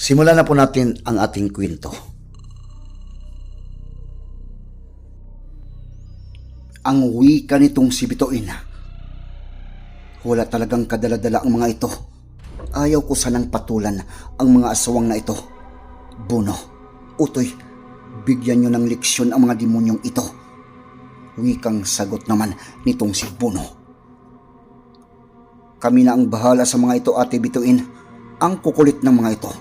Simulan na po natin ang ating kwento. Ang wika nitong si Bitoin. Wala talagang kadaladala ang mga ito. Ayaw ko sanang patulan ang mga aswang na ito. Buno, utoy, bigyan nyo ng leksyon ang mga demonyong ito. Wikang sagot naman nitong si Buno. Kami na ang bahala sa mga ito, Ate Bituin. Ang kukulit ng mga ito.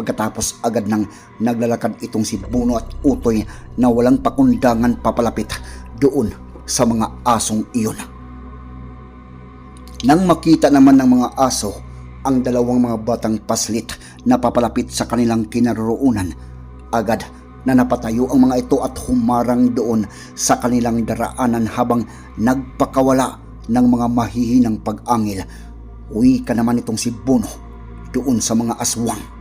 Pagkatapos agad nang naglalakad itong si Buno at Utoy na walang pakundangan papalapit doon sa mga asong iyon. Nang makita naman ng mga aso ang dalawang mga batang paslit na papalapit sa kanilang kinaroroonan, agad na napatayo ang mga ito at humarang doon sa kanilang daraanan habang nagpakawala ng mga mahihinang pag-angil. Uwi ka naman itong si Bono doon sa mga aswang.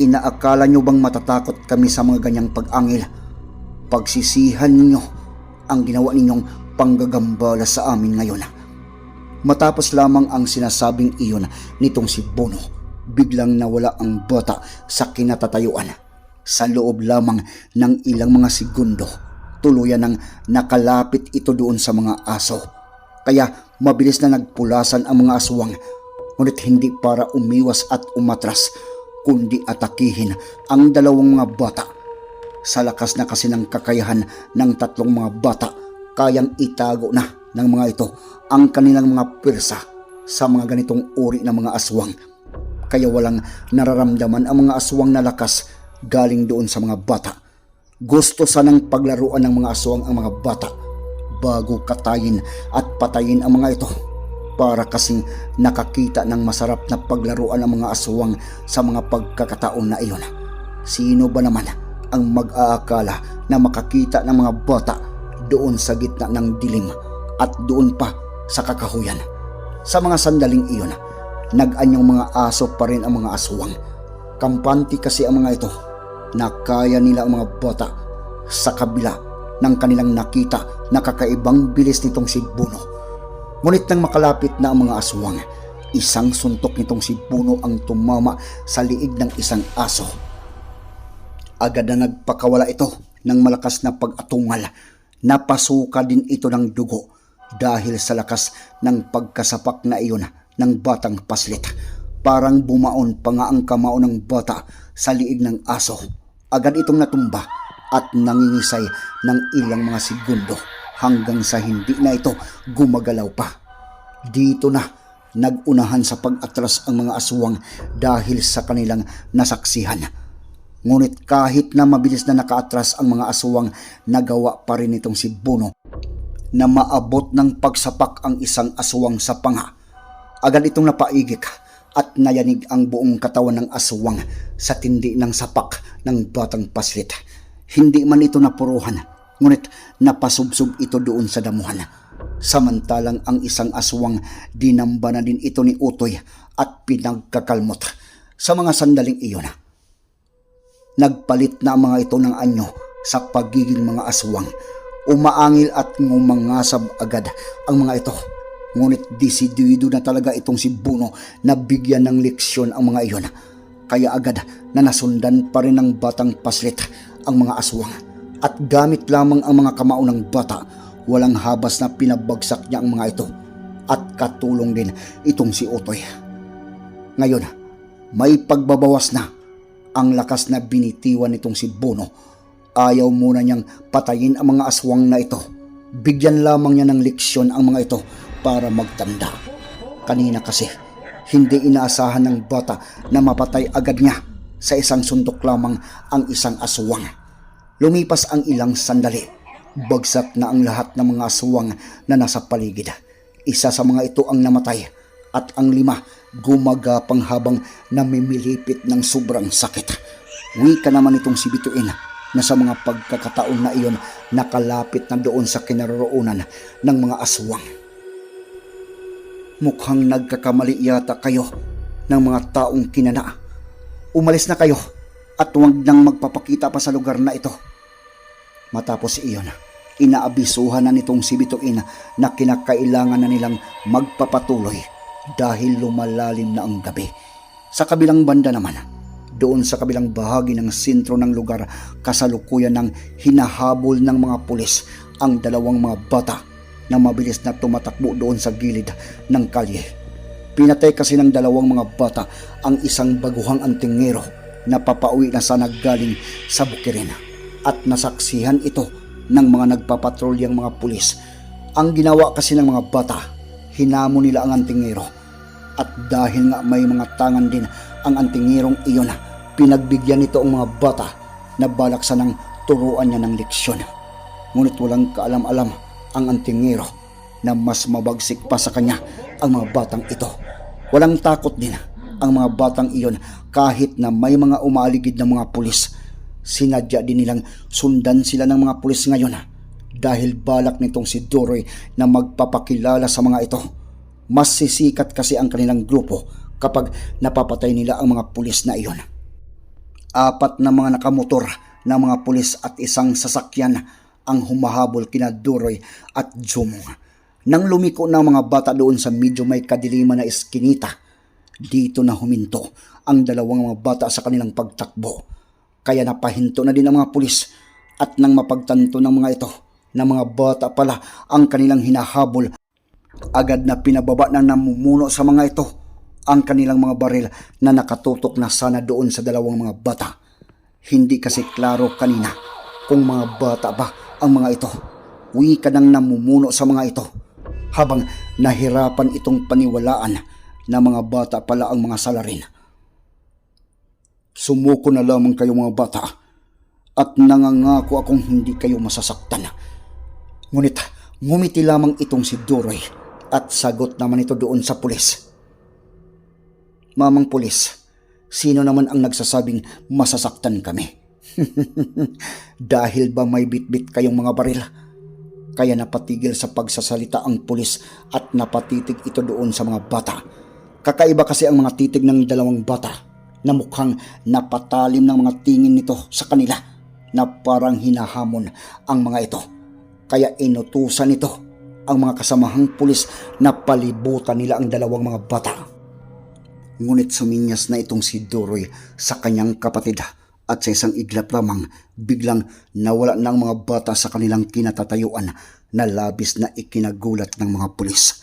Inaakala nyo bang matatakot kami sa mga ganyang pag-angil? Pagsisihan ninyo ang ginawa ninyong panggagambala sa amin ngayon. Matapos lamang ang sinasabing iyon nitong si Bono, biglang nawala ang bata sa kinatatayuan. Sa loob lamang ng ilang mga segundo, tuluyan ng nakalapit ito doon sa mga aso. Kaya mabilis na nagpulasan ang mga aswang, ngunit hindi para umiwas at umatras, kundi atakihin ang dalawang mga bata. Sa lakas na kasi ng kakayahan ng tatlong mga bata, kayang itago na ng mga ito ang kanilang mga pwersa sa mga ganitong uri ng mga aswang. Kaya walang nararamdaman ang mga aswang na lakas galing doon sa mga bata. Gusto sanang paglaruan ng mga aswang ang mga bata bago katayin at patayin ang mga ito para kasing nakakita ng masarap na paglaruan ng mga aswang sa mga pagkakataon na iyon. Sino ba naman ang mag-aakala na makakita ng mga bata doon sa gitna ng dilim at doon pa sa kakahuyan? Sa mga sandaling iyon, nag-anyong mga aso pa rin ang mga aswang. Kampante kasi ang mga ito na kaya nila ang mga bata sa kabila ng kanilang nakita na kakaibang bilis nitong si Buno. Ngunit nang makalapit na ang mga aswang, isang suntok nitong si Buno ang tumama sa liig ng isang aso. Agad na nagpakawala ito ng malakas na pag-atungal. Napasuka din ito ng dugo dahil sa lakas ng pagkasapak na iyon ng batang paslit. Parang bumaon pa nga ang kamao ng bata sa liig ng aso. Agad itong natumba at nangingisay ng ilang mga segundo hanggang sa hindi na ito gumagalaw pa. Dito na nagunahan sa pag-atras ang mga aswang dahil sa kanilang nasaksihan. Ngunit kahit na mabilis na nakaatras ang mga aswang, nagawa pa rin itong si Bono na maabot ng pagsapak ang isang aswang sa panga. Agad itong napaigik at nayanig ang buong katawan ng aswang sa tindi ng sapak ng batang paslit. Hindi man ito napuruhan, ngunit napasubsob ito doon sa damuhan. Samantalang ang isang aswang dinamba na din ito ni Utoy at pinagkakalmot. Sa mga sandaling iyon, nagpalit na ang mga ito ng anyo sa pagiging mga aswang. Umaangil at ngumangasab agad ang mga ito. Ngunit disidido na talaga itong si Buno na bigyan ng leksyon ang mga iyon. Kaya agad na nasundan pa rin ng batang paslit ang mga aswang. At gamit lamang ang mga kamao ng bata, walang habas na pinabagsak niya ang mga ito. At katulong din itong si Otoy. Ngayon, may pagbabawas na ang lakas na binitiwan nitong si Bono. Ayaw muna niyang patayin ang mga aswang na ito. Bigyan lamang niya ng leksyon ang mga ito para magtanda. Kanina kasi, hindi inaasahan ng bata na mapatay agad niya sa isang sundok lamang ang isang aswang. Lumipas ang ilang sandali. Bagsak na ang lahat ng mga aswang na nasa paligid. Isa sa mga ito ang namatay at ang lima gumagapang habang namimilipit ng sobrang sakit. Wika naman itong si Bituin na sa mga pagkakataon na iyon nakalapit na doon sa kinaroroonan ng mga aswang. Mukhang nagkakamali yata kayo ng mga taong kinana. Umalis na kayo at huwag nang magpapakita pa sa lugar na ito. Matapos iyon, inaabisuhan na nitong si Bituin na kinakailangan na nilang magpapatuloy dahil lumalalim na ang gabi. Sa kabilang banda naman, doon sa kabilang bahagi ng sentro ng lugar, kasalukuyan ng hinahabol ng mga pulis ang dalawang mga bata na mabilis na tumatakbo doon sa gilid ng kalye. Pinatay kasi ng dalawang mga bata ang isang baguhang antingero na papauwi na sana galing sa bukirin at nasaksihan ito ng mga nagpapatrolyang mga pulis. Ang ginawa kasi ng mga bata, hinamo nila ang antingero at dahil nga may mga tangan din ang antingerong iyon, pinagbigyan nito ang mga bata na balak sanang turuan niya ng leksyon. Ngunit walang kaalam-alam ang antingero na mas mabagsik pa sa kanya ang mga batang ito. Walang takot din ang mga batang iyon kahit na may mga umaligid na mga pulis. Sinadya din nilang sundan sila ng mga pulis ngayon dahil balak nitong si Doroy na magpapakilala sa mga ito. Mas sisikat kasi ang kanilang grupo kapag napapatay nila ang mga pulis na iyon. Apat na mga nakamotor na mga pulis at isang sasakyan ang humahabol kina Duroy at Jumong. Nang lumiko ang mga bata doon sa medyo may kadiliman na eskinita, dito na huminto ang dalawang mga bata sa kanilang pagtakbo. Kaya napahinto na din ang mga pulis at nang mapagtanto ng mga ito na mga bata pala ang kanilang hinahabol, agad na pinababa ng namumuno sa mga ito ang kanilang mga baril na nakatutok na sana doon sa dalawang mga bata. Hindi kasi klaro kanina kung mga bata ba ang mga ito. Uwi ka nang namumuno sa mga ito habang nahirapan itong paniwalaan na mga bata pala ang mga salarin. Sumuko na lamang kayo mga bata at nangangako akong hindi kayo masasaktan. Ngunit ngumiti lamang itong si Duroy at sagot naman ito doon sa pulis. Mamang pulis, sino naman ang nagsasabing masasaktan kami? Dahil ba may bitbit kayong mga baril? Kaya napatigil sa pagsasalita ang pulis at napatitig ito doon sa mga bata. Kakaiba kasi ang mga titig ng dalawang bata na mukhang napatalim ng mga tingin nito sa kanila na parang hinahamon ang mga ito. Kaya inutusan nito ang mga kasamahang pulis na palibutan nila ang dalawang mga bata. Ngunit suminyas na itong si Duroy sa kanyang kapatid at sa isang iglap lamang biglang nawala ng mga bata sa kanilang kinatatayuan na labis na ikinagulat ng mga pulis.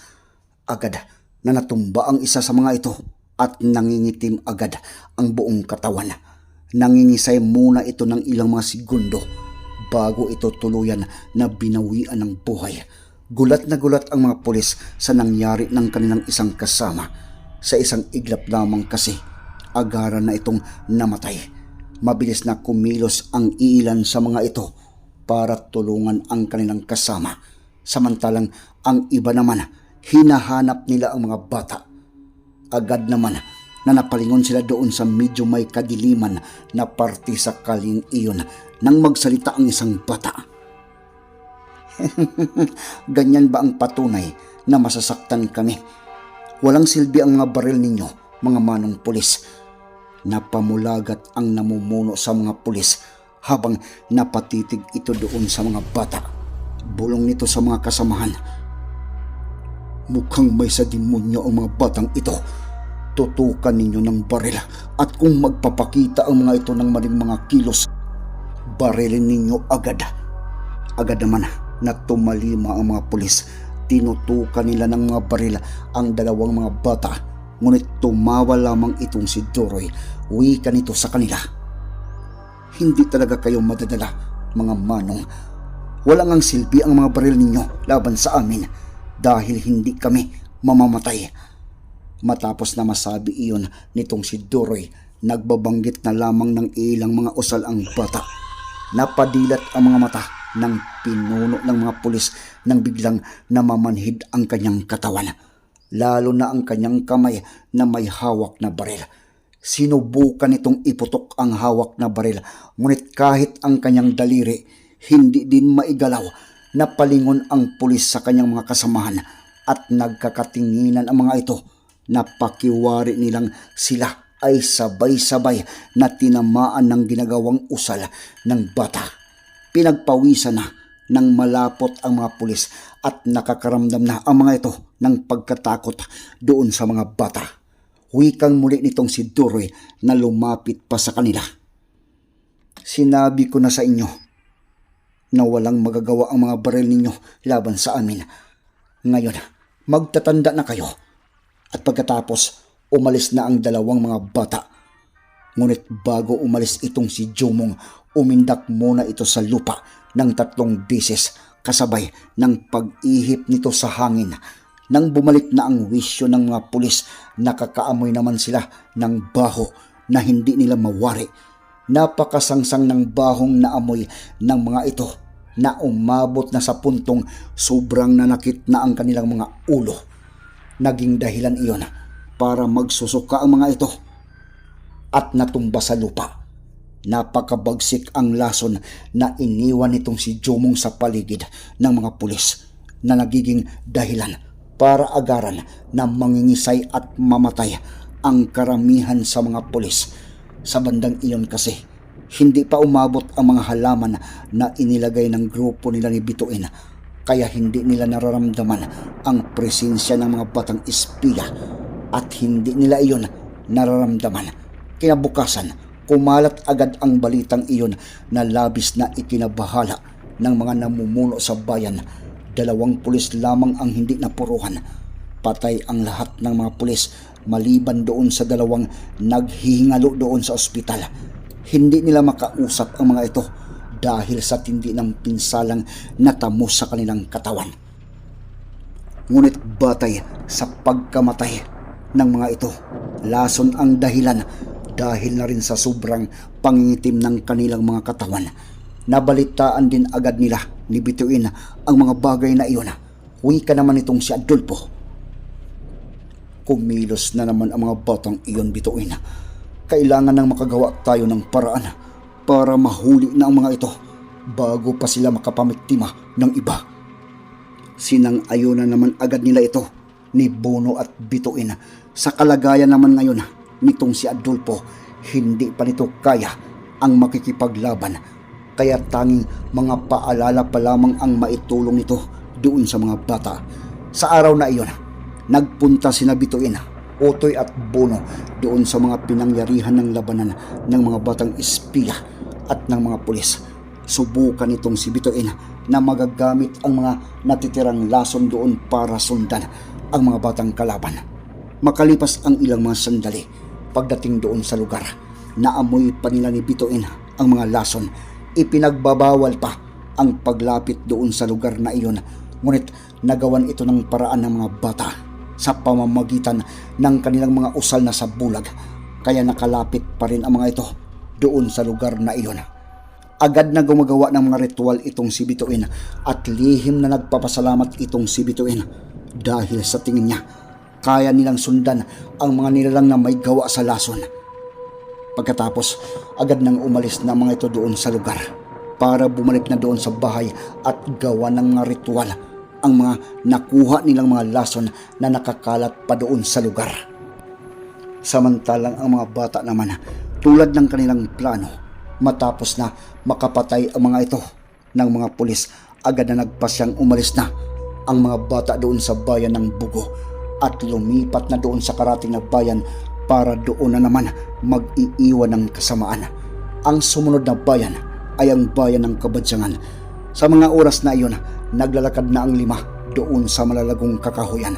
Agad na natumba ang isa sa mga ito at nangingitim agad ang buong katawan. Nangingisay muna ito ng ilang mga segundo bago ito tuluyan na binawian ng buhay. Gulat na gulat ang mga pulis sa nangyari ng kanilang isang kasama. Sa isang iglap lamang kasi, agaran na itong namatay. Mabilis na kumilos ang ilan sa mga ito para tulungan ang kanilang kasama. Samantalang ang iba naman, hinahanap nila ang mga bata. Agad naman na napalingon sila doon sa medyo may kadiliman na parte sa kaling iyon nang magsalita ang isang bata. Ganyan ba ang patunay na masasaktan kami? Walang silbi ang mga baril ninyo, mga manong pulis. Napamulagat ang namumuno sa mga pulis habang napatitig ito doon sa mga bata. Bulong nito sa mga kasamahan. Mukhang may sa demonyo ang mga batang ito. Tutukan ninyo ng baril at kung magpapakita ang mga ito ng maling mga kilos, barilin ninyo agad. Agad naman na tumalima ang mga pulis. Tinutukan nila ng mga baril ang dalawang mga bata. Ngunit tumawa lamang itong si Doroy. Wika nito sa kanila. hindi talaga kayo madadala, mga manong. Walang ang silbi ang mga baril ninyo laban sa amin dahil hindi kami mamamatay. Matapos na masabi iyon nitong si Duroy, nagbabanggit na lamang ng ilang mga usal ang bata. Napadilat ang mga mata ng pinuno ng mga pulis nang biglang namamanhid ang kanyang katawan. Lalo na ang kanyang kamay na may hawak na baril. Sinubukan itong iputok ang hawak na baril, ngunit kahit ang kanyang daliri, hindi din maigalaw. Napalingon ang pulis sa kanyang mga kasamahan at nagkakatinginan ang mga ito. Napakiwari nilang sila ay sabay-sabay na tinamaan ng ginagawang usal ng bata. Pinagpawisan na ng malapot ang mga pulis at nakakaramdam na ang mga ito ng pagkatakot doon sa mga bata. Wikang muli nitong si Duroy na lumapit pa sa kanila. Sinabi ko na sa inyo na walang magagawa ang mga baril ninyo laban sa amin. Ngayon, magtatanda na kayo. At pagkatapos, umalis na ang dalawang mga bata. Ngunit bago umalis itong si Jomong, umindak muna ito sa lupa ng tatlong beses kasabay ng pag-ihip nito sa hangin. Nang bumalik na ang wisyo ng mga pulis, nakakaamoy naman sila ng baho na hindi nila mawari. Napakasangsang ng bahong na amoy ng mga ito na umabot na sa puntong sobrang nanakit na ang kanilang mga ulo. Naging dahilan iyon para magsusuka ang mga ito at natumba sa lupa. Napakabagsik ang lason na iniwan nitong si Jomong sa paligid ng mga pulis na nagiging dahilan para agaran na mangingisay at mamatay ang karamihan sa mga pulis. Sa bandang iyon kasi, hindi pa umabot ang mga halaman na inilagay ng grupo nila ni Bituin kaya hindi nila nararamdaman ang presensya ng mga batang espiya at hindi nila iyon nararamdaman. Kinabukasan, kumalat agad ang balitang iyon na labis na ikinabahala ng mga namumuno sa bayan. Dalawang pulis lamang ang hindi napuruhan. Patay ang lahat ng mga pulis maliban doon sa dalawang naghihingalo doon sa ospital. Hindi nila makausap ang mga ito dahil sa tindi ng pinsalang natamo sa kanilang katawan. Ngunit batay sa pagkamatay ng mga ito, lason ang dahilan dahil na rin sa sobrang pangingitim ng kanilang mga katawan. Nabalitaan din agad nila ni Bituin ang mga bagay na iyon. Wika naman itong si Adolfo. Kumilos na naman ang mga batang iyon bituin. Kailangan nang makagawa tayo ng paraan para mahuli na ang mga ito bago pa sila makapamiktima ng iba. Sinang-ayunan naman agad nila ito ni Bono at Bituin. Sa kalagayan naman ngayon nitong si Adolfo, hindi pa nito kaya ang makikipaglaban. Kaya tanging mga paalala pa lamang ang maitulong nito doon sa mga bata. Sa araw na iyon, nagpunta sina Bituin, Otoy at Bono doon sa mga pinangyarihan ng labanan ng mga batang espiya at ng mga pulis. Subukan itong si Bituin na magagamit ang mga natitirang lason doon para sundan ang mga batang kalaban. Makalipas ang ilang mga sandali, pagdating doon sa lugar, naamoy pa nila ni Bituin ang mga lason. Ipinagbabawal pa ang paglapit doon sa lugar na iyon, ngunit nagawan ito ng paraan ng mga bata sa pamamagitan ng kanilang mga usal na sa bulag. Kaya nakalapit pa rin ang mga ito doon sa lugar na iyon. Agad na gumagawa ng mga ritual itong si Bituin at lihim na nagpapasalamat itong si Bituin dahil sa tingin niya kaya nilang sundan ang mga nilalang na may gawa sa lason. Pagkatapos, agad nang umalis na mga ito doon sa lugar para bumalik na doon sa bahay at gawa ng mga ritual ang mga nakuha nilang mga lason na nakakalat pa doon sa lugar. Samantalang ang mga bata naman tulad ng kanilang plano matapos na makapatay ang mga ito ng mga pulis agad na nagpasyang umalis na ang mga bata doon sa bayan ng Bugo at lumipat na doon sa karating na bayan para doon na naman mag-iiwan ng kasamaan. Ang sumunod na bayan ay ang bayan ng Kabadyangan. Sa mga oras na iyon, naglalakad na ang lima doon sa malalagong kakahuyan.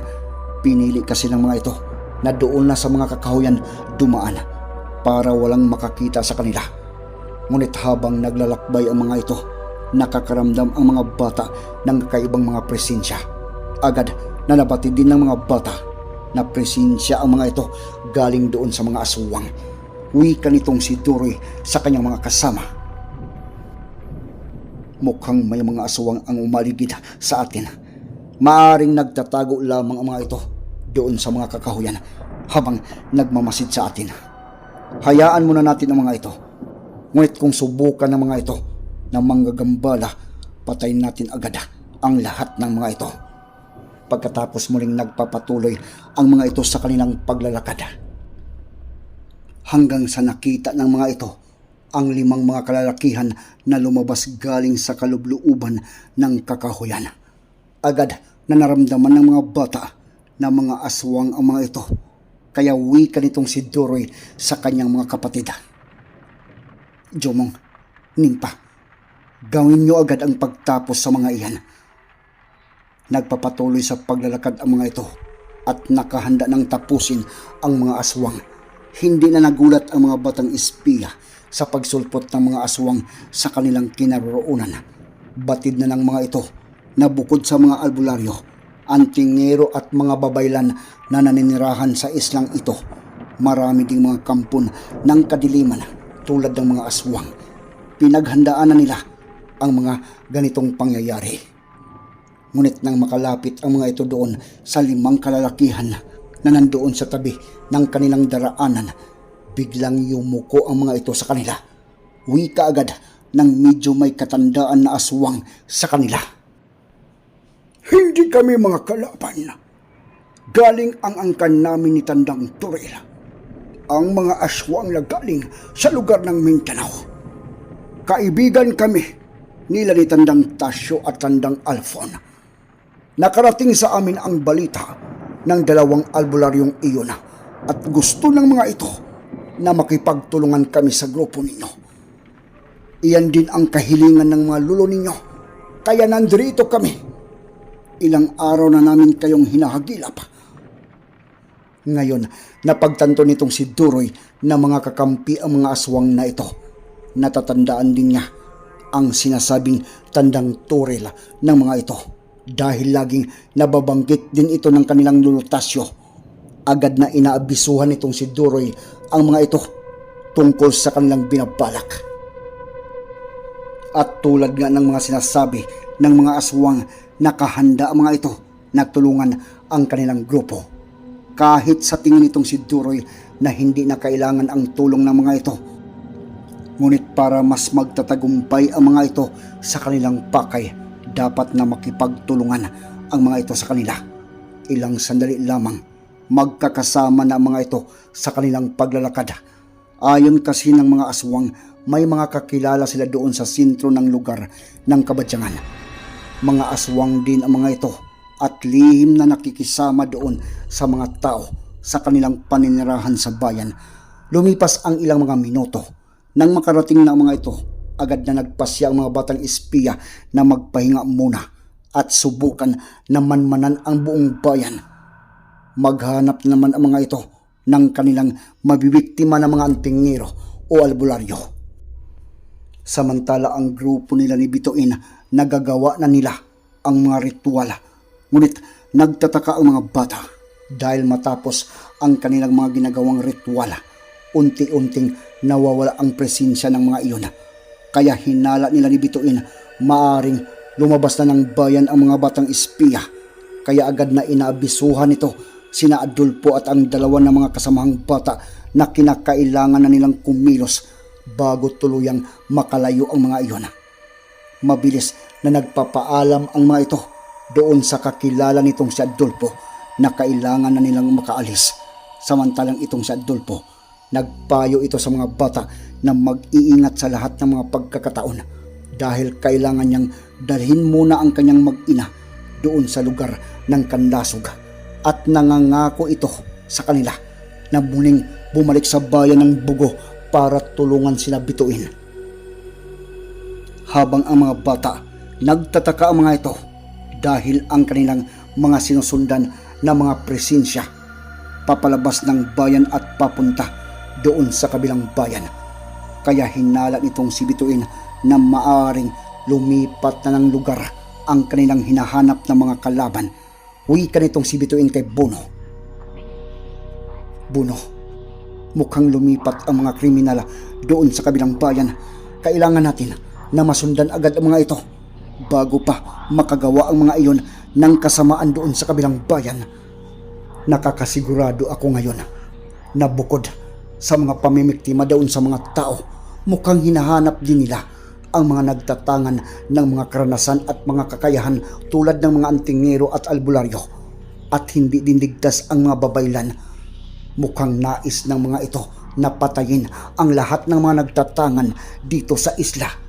Pinili kasi ng mga ito na doon na sa mga kakahuyan dumaan para walang makakita sa kanila. Ngunit habang naglalakbay ang mga ito, nakakaramdam ang mga bata ng kakaibang mga presensya. Agad na nabatid din ng mga bata na presensya ang mga ito galing doon sa mga aswang. Wika nitong si Duroy sa kanyang mga kasama. Mukhang may mga aswang ang umaligid sa atin. Maaring nagtatago lamang ang mga ito doon sa mga kakahuyan habang nagmamasid sa atin. Hayaan muna natin ang mga ito. Ngunit kung subukan ng mga ito na manggagambala, patayin natin agad ang lahat ng mga ito. Pagkatapos muling nagpapatuloy ang mga ito sa kanilang paglalakad. Hanggang sa nakita ng mga ito ang limang mga kalalakihan na lumabas galing sa kalubluuban ng kakahuyan. Agad na naramdaman ng mga bata na mga aswang ang mga ito. Kaya wika nitong si Duroy sa kanyang mga kapatid. Jomong, Nimpa, gawin niyo agad ang pagtapos sa mga iyan. Nagpapatuloy sa paglalakad ang mga ito at nakahanda ng tapusin ang mga aswang. Hindi na nagulat ang mga batang espiya sa pagsulpot ng mga aswang sa kanilang kinaroroonan. Batid na ng mga ito na bukod sa mga albularyo, antingero at mga babaylan na naninirahan sa islang ito, marami ding mga kampon ng kadiliman tulad ng mga aswang. Pinaghandaan na nila ang mga ganitong pangyayari. Ngunit nang makalapit ang mga ito doon sa limang kalalakihan na nandoon sa tabi ng kanilang daraanan, biglang yumuko ang mga ito sa kanila. Wika agad ng medyo may katandaan na aswang sa kanila. Hindi kami mga kalaban. Galing ang angkan namin ni Tandang Turil. Ang mga aswang na galing sa lugar ng Mindanao. Kaibigan kami nila ni Tandang Tasyo at Tandang Alfon. Nakarating sa amin ang balita ng dalawang albularyong iyon at gusto ng mga ito na makipagtulungan kami sa grupo ninyo. Iyan din ang kahilingan ng mga lulo ninyo. Kaya nandrito kami. Ilang araw na namin kayong hinahagilap. Ngayon, napagtanto nitong si Duroy na mga kakampi ang mga aswang na ito. Natatandaan din niya ang sinasabing tandang turil ng mga ito dahil laging nababanggit din ito ng kanilang lulutasyo. Agad na inaabisuhan nitong si Duroy ang mga ito tungkol sa kanilang binabalak. At tulad nga ng mga sinasabi ng mga aswang, nakahanda ang mga ito na tulungan ang kanilang grupo. Kahit sa tingin nitong si Duroy na hindi na kailangan ang tulong ng mga ito. Ngunit para mas magtatagumpay ang mga ito sa kanilang pakay, dapat na makipagtulungan ang mga ito sa kanila. Ilang sandali lamang, magkakasama na mga ito sa kanilang paglalakad. Ayon kasi ng mga aswang, may mga kakilala sila doon sa sentro ng lugar ng kabadyangan. Mga aswang din ang mga ito at lihim na nakikisama doon sa mga tao sa kanilang paninirahan sa bayan. Lumipas ang ilang mga minuto nang makarating na mga ito agad na nagpasya ang mga batang espiya na magpahinga muna at subukan na manmanan ang buong bayan. Maghanap naman ang mga ito ng kanilang mabibiktima ng mga antingero o albularyo. Samantala ang grupo nila ni Bituin nagagawa na nila ang mga ritual. Ngunit nagtataka ang mga bata dahil matapos ang kanilang mga ginagawang ritual, unti-unting nawawala ang presensya ng mga iyon. Kaya hinala nila ni Bituin maaring lumabas na ng bayan ang mga batang espiya. Kaya agad na inaabisuhan nito sina Adolfo at ang dalawa ng mga kasamahang bata na kinakailangan na nilang kumilos bago tuluyang makalayo ang mga iyon. Mabilis na nagpapaalam ang mga ito doon sa kakilala nitong si Adolfo na kailangan na nilang makaalis. Samantalang itong si Adolfo, nagpayo ito sa mga bata na mag-iingat sa lahat ng mga pagkakataon dahil kailangan niyang dalhin muna ang kanyang mag-ina doon sa lugar ng Kandasog at nangangako ito sa kanila na muling bumalik sa bayan ng Bugo para tulungan sila bituin. Habang ang mga bata nagtataka ang mga ito dahil ang kanilang mga sinusundan na mga presensya papalabas ng bayan at papunta doon sa kabilang bayan. Kaya hinala nitong si Bituin na maaring lumipat na ng lugar ang kanilang hinahanap ng mga kalaban. Wika nitong si Bituin kay Bono. Bono, mukhang lumipat ang mga kriminal doon sa kabilang bayan. Kailangan natin na masundan agad ang mga ito bago pa makagawa ang mga iyon ng kasamaan doon sa kabilang bayan. Nakakasigurado ako ngayon na bukod sa mga pamimiktima doon sa mga tao, mukhang hinahanap din nila ang mga nagtatangan ng mga karanasan at mga kakayahan tulad ng mga antingero at albularyo at hindi din ligtas ang mga babaylan. Mukhang nais ng mga ito na patayin ang lahat ng mga nagtatangan dito sa isla